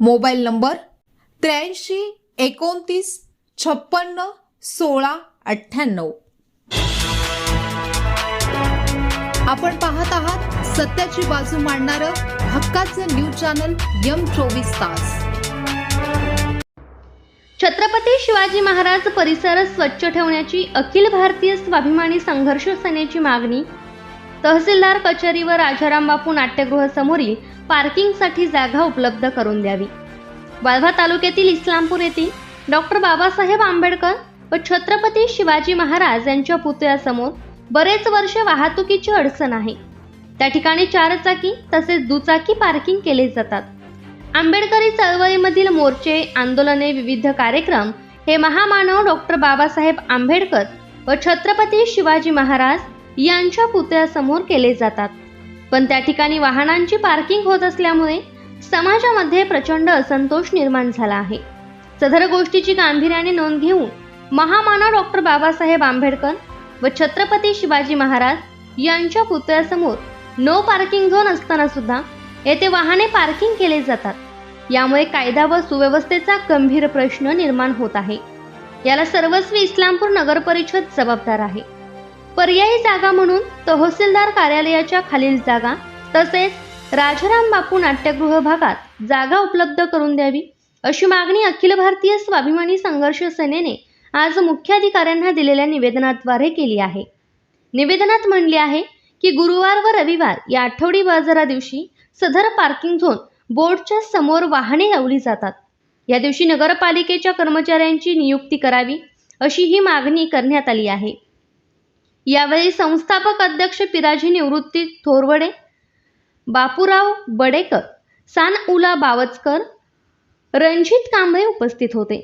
Mobile number त्र्याऐंशी एकोणतीस छप्पन्न सोळा अठ्ठ्याण्णव. आपण पाहत आहात सत्याची बाजू मांडणारं हक्काचं न्यूज चॅनल यम चोवीस तास. छत्रपती शिवाजी महाराज परिसर स्वच्छ ठेवण्याची अखिल भारतीय स्वाभिमानी संघर्ष सेनेची मागणी तहसीलदार कचेरी व राजाराम बापू नाट्यगृह समोरील पार्किंगसाठी जागा उपलब्ध करून द्यावी. वाळवा तालुक्यातील इस्लामपूर येथील डॉक्टर बाबासाहेब आंबेडकर व छत्रपती शिवाजी महाराज यांच्या पुतळ्यासमोर बरेच वर्ष वाहतुकीची अडचण आहे. त्या ठिकाणी चारचाकी तसेच दुचाकी पार्किंग केले जातात. आंबेडकरी चळवळीमधील मोर्चे आंदोलने विविध कार्यक्रम हे महामानव डॉक्टर बाबासाहेब आंबेडकर व छत्रपती शिवाजी महाराज यांच्या पुतळ्यासमोर केले जातात. पण त्या ठिकाणी वाहनांची पार्किंग होत असल्यामुळे समाजामध्ये प्रचंड असंतोष निर्माण झाला आहे. सदर गोष्टीची गांभीर्याने नोंद घेऊन महामानव डॉक्टर बाबासाहेब आंबेडकर व छत्रपती शिवाजी महाराज यांच्या पुतळ्यासमोर नो पार्किंग झोन असताना सुद्धा येथे वाहने पार्किंग केले जातात. यामुळे कायदा व सुव्यवस्थेचा गंभीर प्रश्न निर्माण होत आहे. याला सर्वस्वी इस्लामपूर नगर परिषद जबाबदार आहे. पर्यायी जागा म्हणून तहसीलदार कार्यालयाच्या खालील जागा तसेच राजाराम बापू नाट्यगृह भागात जागा उपलब्ध करून द्यावी अशी मागणी अखिल भारतीय स्वाभिमानी संघर्ष सेनेने आज मुख्याधिकाऱ्यांना दिलेल्या निवेदनाद्वारे केली आहे. निवेदनात म्हणले आहे की गुरुवार व रविवार या आठवडी बाजारा दिवशी सदर पार्किंग झोन बोर्डच्या समोर वाहने लावली जातात. या दिवशी नगरपालिकेच्या कर्मचाऱ्यांची नियुक्ती करावी अशी ही मागणी करण्यात आली आहे. यावेळी संस्थापक अध्यक्ष पिराजी निवृत्ती थोरवडे बापूराव बडेकर सान उला बावचकर रणजित कांबळे उपस्थित होते.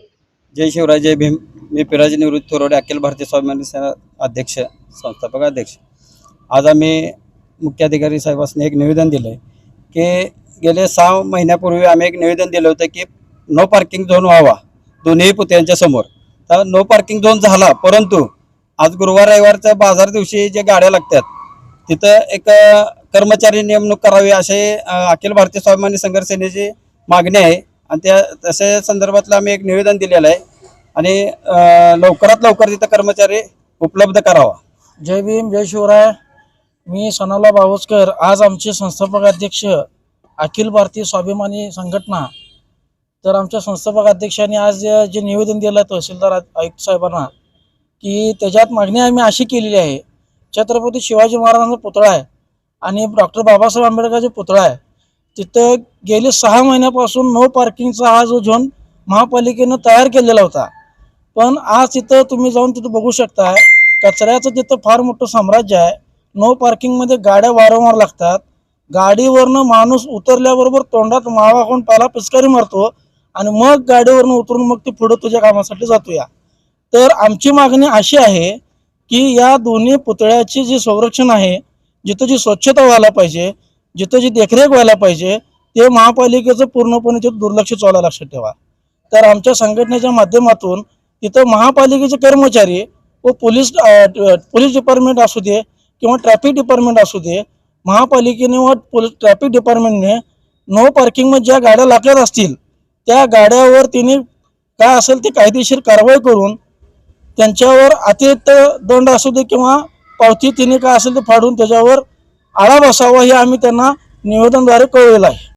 जय शिवराय जय भीम. मी पिराजी निवृत्ती थोरवडे अखिल भारतीय स्वाभिमानी सेना अध्यक्ष संस्थापक अध्यक्ष. आज आम्ही मुख्याधिकारी साहेबांनी एक निवेदन दिलं आहे की गेले सहा महिन्यापूर्वी आम्ही एक निवेदन दिलं होतं की नो पार्किंग झोन व्हावा. दोन्ही पुतळ्यांच्या समोर. तर नो पार्किंग झोन झाला परंतु आज गुरुवार रविवारच्या बाजार दिवशी जे गाड्या लागतात तिथं एक कर्मचारी नेमणूक करावी असे अखिल भारतीय स्वाभिमानी संघर्ष सेनेची मागणी आहे. आणि त्या तशा संदर्भातलं आम्ही एक निवेदन दिलेलं आहे. आणि लवकरात लवकर तिथं कर्मचारी उपलब्ध करावा. जय भीम जय शिवराय. मी सनाला बावसकर. आज आमचे संस्थापक अध्यक्ष अखिल भारतीय स्वाभिमानी संघटना. तर आमच्या संस्थापक अध्यक्षांनी आज जे निवेदन दिलं आहे तहसीलदार आयुक्त साहेबांना की त्याच्यात मागणी आम्ही अशी केलेली आहे छत्रपती शिवाजी महाराजांचा पुतळा आहे आणि डॉक्टर बाबासाहेब आंबेडकरचा पुतळा आहे. तिथं गेले सहा महिन्यापासून नो पार्किंगचा हा जो झोन महापालिकेनं तयार केलेला होता. पण आज तिथं तुम्ही जाऊन तिथं बघू शकता कचऱ्याचं तिथं फार मोठं साम्राज्य आहे. नो पार्किंगमध्ये गाड्या वारंवार लागतात. गाडीवरनं माणूस उतरल्याबरोबर तोंडात मावा कोण पाला पिचकारी मारतो आणि मग गाडीवरनं उतरून मग ती पुढं तुझ्या कामासाठी जातो या तर आमची मागणी अशी आहे की या दोन्ही पुतळ्याचे जे संरक्षण आहे जिथं जी स्वच्छता व्हायला पाहिजे जिथं जी देखरेख व्हायला पाहिजे ते महापालिकेचं पूर्णपणे तिथं दुर्लक्ष चालायला लक्षात ठेवा. तर आमच्या संघटनेच्या माध्यमातून तिथं महापालिकेचे कर्मचारी व पोलीस पोलीस डिपार्टमेंट असू दे किंवा ट्रॅफिक डिपार्टमेंट असू दे महापालिकेने व पोलीस ट्रॅफिक डिपार्टमेंटने नो पार्किंगमध्ये ज्या गाड्या लागल्यात असतील त्या गाड्यावर तिने काय असेल ते कायदेशीर कारवाई करून त्यांच्यावर अतिरिक्त दंड असू दे किंवा पावती तिने काय असेल ते फाडून त्याच्यावर आळा बसावा हे आम्ही त्यांना निवेदनद्वारे कळवलं आहे.